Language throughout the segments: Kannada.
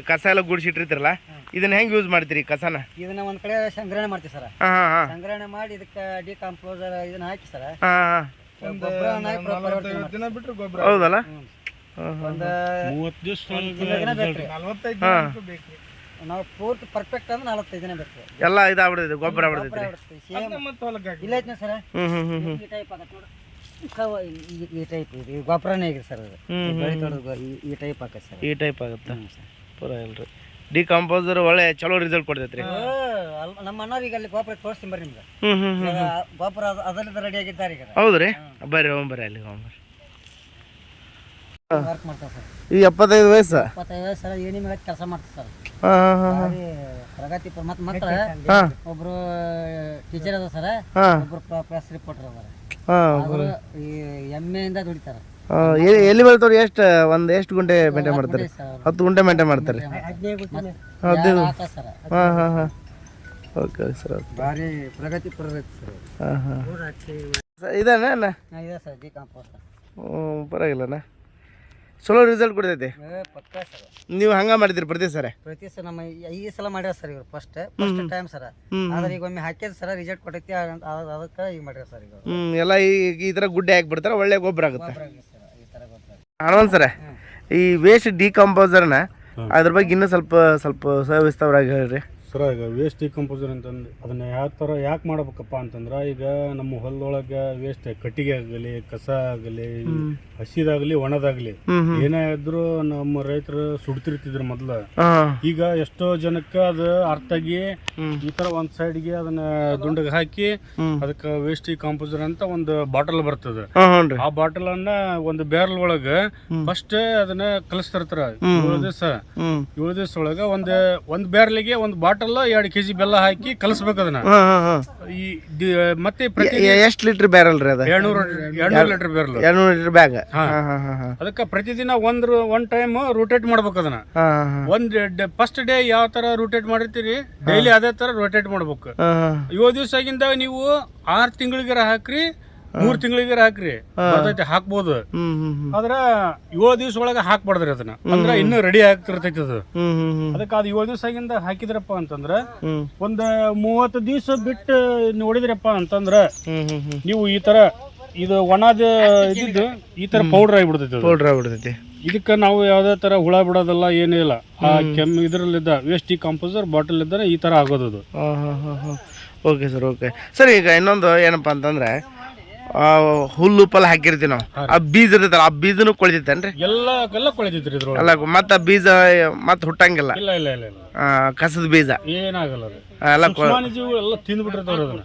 ಕಸ ಎಲ್ಲ ಗುಡಿಸಿಟ್ಟಿರ್ತಿರಲ್ಲ? ಇದನ್ನ ಹೆಂಗೆ ಯೂಸ್ ಮಾಡ್ತೀರಿ ಕಸನ? ಇದನ್ನ ಒಂದ್ ಕಡೆ ಸಂಗ್ರಹಣೆ ಮಾಡ್ತೀವಿ ಸರ್. ಹಾಂ ಹಾಂ ಹಾಂ. ಸಂಗ್ರಹಣೆ ಮಾಡಿ ಇದಕ್ಕೆ ಡಿಕಾಂಪೋಸರ್ ಇದನ್ನ ಹಾಕಿ ಸರ್. ಹಾಂ ಹಾಂ. ಗೊಬ್ಬರ ಹಾಕಿ ಪರಿವರ್ತನೆ ಮಾಡ್ತೀವಿ. ದಿನ ಬಿಟ್ರೆ ಗೊಬ್ಬರ. ಹೌದಲ್ಲ? ಒಂದ್ ಮೂವತ್ತು ದಿವಸ ತಿಂಗ್ಳ ದಿನ ಬೇಕ್ರಿ. ನಲ್ವತ್ತೈದು ಹಾ. ದಿನ ಬೇಕ್ರಿ. ನಾವು ಪೂರ್ತಿ ಪರ್ಫೆಕ್ಟ್ ಅಂದ್ರೆ ನಲವತ್ತೈದು ದಿನ ಬೇಕು ಎಲ್ಲ ಇದಾಗ್ಬಿಡುತ್ತೆ ಗೊಬ್ಬರ ಗೊಬ್ಬರ ಆಗ್ಬಿಡ್ತೈತಿ. ಸೇಮ್. ಅದನ್ನ ಮತ್ತೆ ಹೊಲಕ್ಕೆ ಹಾಕಿ ಇಲ್ಲ ಐತಿ ಸರ್? ಹ್ಞೂ ಹ್ಞೂ ಹ್ಞೂ ಹ್ಞೂ ಈ ಟೈಪ್ ಆಗತ್ತೆ ನೋಡು. ಕವ ಈ- ಈ ಟೈಪ್ ಇದು ಈ ಗೊಬ್ಬರನೇ ಸರ್ ಅದು. ಹ್ಮ್, ಹ್ಮ್, ಬೆಳೆ ತೊಳೆದು ಈ- ಈ ಟೈಪ್ ಆಗತ್ತೆ ಸರ್. ಈ ಟೈಪ್ ಆಗುತ್ತೆ. ಪೂರ ಇಲ್ರಿ. ಡಿಕಾಂಪೋಸರ್ ಒಳ್ಳೆ ಚಲೋ ರಿಸಲ್ಟ್ ಕೊಡ್ತೈತ್ರಿ. ನಮ್ಮ ಅಣ್ಣವ್ರು ಈಗ ಅಲ್ಲಿ ಗೋಪುರ ತೋರಿಸ್ತೀನಿ ಬರ್ರಿ ನಿಮ್ಗೆ. ಹ್ಞೂ ಹ್ಞೂ ಹ್ಞೂ ಗೊಬ್ಬರ ಅದರಿಂದ ರೆಡಿ ಆಗಿದ್ದಾರೆ ಈಗ. ಹೌದ್ರಿ? ಬರ್ರಿ ಹೋಗ್ಬರ್ರಿ ಅಲ್ಲಿ ಹೋಗ್ಬರ್ರಿ ವರ್ಕ್ ಮಾಡ್ತಾರೆ ಸರ್. ಈ ಎಪ್ಪತ್ತೈದು ವಯಸ್ಸ? ಇಪ್ಪತ್ತೈದು ವಯಸ್ಸು ಸರ್ ಏನಿ ಮೇಲೆ ಕೆಲಸ ಮಾಡ್ತಾರೆ ಸರ್. ಹಾಂ ಹಾಂ ಹಾಂ ಭಾರಿ ಪ್ರಗತಿ ಪ- ಮತ್ತ್ ಮಕ್ಕಳ ಹಾಂ. ಒಬ್ರು ಟೀಚರ್ ಅದ ಸರ್ ಹಾಂ. ಒಬ್ರು ಪ್ರೆಸ್ ರಿಪೋರ್ಟರ್ ಅದಾರ. ಹಾಂ ಅವರು ಈ ಎಮ್ಮೆಯಿಂದ ದುಡಿತಾರ. ಎಲ್ಲಿ ಬರ್ತವ್ರಿ ಎಷ್ಟು ಒಂದು ಎಷ್ಟು ಗುಂಟೆ ಮೇಂಟೈನ್ ಮಾಡ್ತಾರೆ? ಹತ್ತು ಗುಂಟೆ ಮೇಂಟೈನ್ ಮಾಡ್ತಾರೆ. ಹದಿನೈದು ಹಾಂ ಹಾಂ ಹಾಂ ಓಕೆ ಸರ್ ಭಾರಿ ಪ್ರಗತಿ ಸರ್. ಹಾಂ ಹಾಂ. ಇದೇನ ಕಾಂಪೋಸ್ಟ್. ಹ್ಞೂ ಪರವಾಗಿಲ್ಲಣ್ಣ ಚಲೋ ರಿಸಲ್ಟ್ ಕೊಡ್ತೈತಿ? ನೀವು ಹಂಗೆ ಮಾಡಿದ್ರಿ ಪ್ರತಿ ಸರ? ಪ್ರತಿ ಸರ್ ನಮ್ಮ ಈ- ಸಲ ಮಾಡ್ಯಾರ ಸರ್ ಇವ್ರು ಫಸ್ಟ್ ಫಸ್ಟ್ ಟೈಮ್ ಸರ್. ಆದ್ರೆ ಈಗ ಒಮ್ಮೆ ಹಾಕಿದ ಸರ್ ರಿಸಲ್ಟ್ ಕೊಟ್ಟೈತಿ ಅದ್- ಅದ್- ಅದಕ್ಕೆ ಈಗ ಮಾಡ್ಯಾರ ಸರ್ ಈಗ ಎಲ್ಲ ಈ ಈ ಥರ ಗುಡ್ಡೆ ಹಾಕ್ಬಿಡ್ತಾರೆ ಒಳ್ಳೆ ಗೊಬ್ಬರ ಆಗುತ್ತೆ. ಹನುಮಂತ್ ಸರ. ಈ ವೇಸ್ಟ್ ಡಿಕಂಪೋಸರ್ನ ಅದ್ರ ಬಗ್ಗೆ ಇನ್ನೂ ಸ್ವಲ್ಪ ಸ್ವಲ್ಪ ಸವಿಸ್ತವರಾಗಿ ಹೇಳ್ರಿ. ಸರ ಈಗ ವೇಸ್ಟ್ ಡಿಕಂಪೋಸರ್ ಅಂತಂದು ಅದನ್ನ ಯಾವ ಥರ ಯಾಕೆ ಮಾಡ್ಬೇಕಪ್ಪ ಅಂತಂದ್ರೆ ಈಗ ನಮ್ಮ ಹೊಲದೊಳಗೆ ವೇಸ್ಟ್ ಕಟ್ಟಿಗೆ ಆಗಲಿ ಕಸ ಆಗಲಿ ಹಸಿದಾಗಲಿ ಒಣದಾಗಲಿ ಏನೇ ಇದ್ರು ನಮ್ಮ ರೈತರು ಸುಡ್ತಿರ್ತಿದ್ರು ಮೊದಲು. ಈಗ ಎಷ್ಟೋ ಜನಕ್ಕೆ ಅದು ಅರ್ಥ ಆಗಿ ಈ ತರ ಒಂದ್ ಸೈಡ್ಗೆ ಅದನ್ನ ದುಂಡಗೆ ಹಾಕಿ. ಅದಕ್ಕೆ ವೇಸ್ಟ್ ಕಾಂಪೋಸರ್ ಅಂತ ಒಂದು ಬಾಟಲ್ ಬರ್ತದೆ. ಆ ಬಾಟಲ್ ಅನ್ನ ಒಂದು ಬ್ಯಾರಲ್ ಒಳಗ ಫಸ್ಟ್ ಅದನ್ನ ಕಲಿಸ್ತಿರ್ತಾರ. ಏಳು ದಿವಸ. ಏಳು ದಿವಸ ಒಳಗ ಒಂದು ಒಂದ್ ಬ್ಯಾರಲ್ಗೆ ಒಂದ್ ಬಾಟಲ್ ಎರಡ್ ಕೆಜಿ ಬೆಲ್ಲ ಹಾಕಿ ಕಲಿಸ್ಬೇಕು ಅದನ್ನ. ಹಾಂ ಹಾಂ ಹಾಂ. ಈ ದಿ- ಮತ್ತೆ ಪ್ರತಿ ಎಷ್ಟು ಲೀಟ್ರ್ ಬ್ಯಾರಲ್ ರೀ ಅದು? ಎರಡ್ನೂರ ಎರಡ್ನೂರು ಲೀಟರ್ ಎರಡ್ನೂರು ಲೀಟ್ರ್ ಬ್ಯಾಗ್ ಹಾಂ. ಹಾಂ ಹಾಂ ಹಾಂ ಅದಕ್ಕೆ ಪ್ರತಿದಿನ ಒಂದ್ ಒನ್ ಟೈಮ್ ರೋಟೇಟ್ ಮಾಡ್ಬೇಕು ಅದನ್ನ. ಹಾಂ ಹಾಂ ಒಂದ್ ಫಸ್ಟ್ ಡೇ ಯಾವ ತರ ರೋಟೇಟ್ ಮಾಡಿರ್ತೀರಿ ಡೈಲಿ ಅದೇ ತರ ರೋಟೇಟ್ ಮಾಡ್ಬೇಕು. ಹಾಂ ದಿವಸ ಆಗಿಂದ ನೀವು ಆರ್ ತಿಂಗಳಿಗೆ ಹಾಕ್ರಿ ಮೂರ್ ತಿಂಗಳಿಗೆ ಹಾಕ್ರಿ? ಬರ್ತೈತಿ ಹಾಕ್ಬೋದು. ಆದ್ರ ಏಳು ದಿವಸ ಒಳಗೆ ಹಾಕ್ಬಾರ್ದ್ರಿ ಅದನ್ನ. ಅಂದ್ರ ಇನ್ನು ರೆಡಿ ಆಗ್ತಿರ್ತೈತಿ ಅದು. ಅದಕ್ಕೆ ಅದು ಏಳು ದಿವಸ ಆಗಿಂದ ಹಾಕಿದ್ರಪ್ಪ ಅಂತಂದ್ರ ಒಂದು ಮೂವತ್ತು ದಿವಸ ಬಿಟ್ಟು ನೋಡಿದ್ರಪ್ಪ ಅಂತಂದ್ರ ನೀವು ಈ ತರ ಇದು ಒಣದ ಇದ್ದಿದ್ದು ಈ ತರ ಪೌಡರ್ ಆಗಿಬಿಡ್ತೈತಿ ಪೌಡರ್ ಆಗಿಬಿಡ್ತೈತಿ. ಇದಕ್ಕ ನಾವು ಯಾವ್ದೇ ತರ ಹುಳ ಬಿಡೋದಲ್ಲ ಏನೂ ಇಲ್ಲ. ಆ ಕೆಮ್ಮು ಇದ್ರಲ್ಲಿದ್ದ ವೇಸ್ಟ್ ಕಾಂಪೋಸರ್ ಬಾಟಲ್ ಇದ್ದರೆ ಈ ತರ ಆಗೋದು ಅದು. ಹಾಂ ಹಾಂ ಹಾಂ ಹಾಂ. ಓಕೆ ಸರ್ ಓಕೆ ಸರ್ ಈಗ ಇನ್ನೊಂದು ಏನಪ್ಪ ಅಂತಂದ್ರೆ ಹುಲ್ಲು ಪಲ್ಲ ಹಾಕಿರ್ತೀವಿ ನಾವು. ಆ ಬೀಜ ಇರ್ತೈತಲ್ಲ ಆ ಬೀಜನು ಕೊಳಿತೈತೇನ್ರಿ ಎಲ್ಲ ಎಲ್ಲ ಕೊಳಿತೈತ್ರಿ ಇದ್ರೊಳಗೆ. ಅಲ್ಲ ಮತ್ತೆ ಬೀಜ ಮತ್ತೆ ಹುಟ್ಟಂಗಿಲ್ಲ. ಇಲ್ಲ ಇಲ್ಲ ಇಲ್ಲ ಇಲ್ಲ. ಆ, ಕಸದ ಬೀಜ. ಏನಾಗಲ್ಲ ಅದು ಎಲ್ಲ ಸೂಕ್ಷ್ಮಾಣು ಜೀವಿಗಳು ಎಲ್ಲ ತಿಂದ್ಬಿಟ್ಟಿರ್ತಾವ್ರಿ ಅದನ್ನ.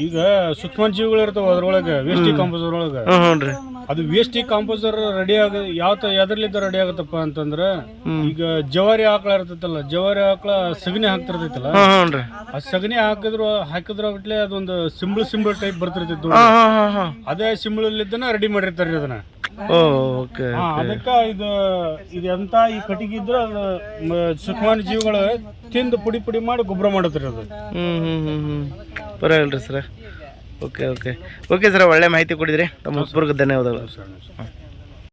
ಈಗ ಸೂಕ್ಷ್ಮ ಜೀವಿಗಳು ಇರ್ತಾವ ಅದ್ರೊಳಗೆ ವೇಸ್ಟ್ ಕಾಂಪೋಸರ್ ಒಳಗ ಹ್ಞೂ ಹ್ಞೂ ರೀ ಅದು ವೇಸ್ಟಿ ಕಾಂಪೋಸರ್ ರೆಡಿ ಆಗ ಯಾವ ತ ರೆಡಿ ಆಗತ್ತಪ್ಪ ಅಂತಂದ್ರೆ ಈಗ ಜವಾರಿ ಆಕಳ ಇರ್ತೈತಲ್ಲ ಜವಾರಿ ಆಕಳ ಸಗಣಿ ಹಾಕ್ತಿರ್ತೈತಲ್ಲ ಹ್ಞೂ ಹ್ಞೂ ರೀ ಆ ಸಗಣಿ ಹಾಕಿದ್ರು ಹಾಕಿದ್ರ ಅದೊಂದು ಸಿಂಬಲ್ ಸಿಂಬಲ್ ಟೈಪ್ ಬರ್ತಿರ್ತಿತ್ತು ಹಾಂ ಹಾಂ ಹಾಂ ಹಾಂ. ಅದೇ ಸಿಂಬಳಲ್ಲಿದ್ದನ ರೆಡಿ ಮಾಡಿರ್ತಾರ್ರಿ ಅದನ್ನ. ಓಕೆ ಹಾ, ಅದಕ್ಕ ಇದು ಇದು ಎಂತ ಈ ಕಟ್ಟಿಗೆ ಇದ್ರ ಅದು ಸುಖಮಾನ ಜೀವಿಗಳು ತಿಂದು ಪುಡಿ ಪುಡಿ ಮಾಡಿ ಗೊಬ್ಬರ ಮಾಡತ್ರಿ ಅದು. ಹ್ಮ್ ಹ್ಮ್ ಹ್ಞೂ ಹ್ಞೂ ಪರವಾಗಿಲ್ಲ ರೀ sir. Okay okay. Okay sir ಒಳ್ಳೆ ಮಾಹಿತಿ ಕೊಡಿದ್ರಿ. ತಮ್ಮ ಉತ್ಪೂರ್ವಕ ಧನ್ಯವಾದಗಳು. ಸರಿ,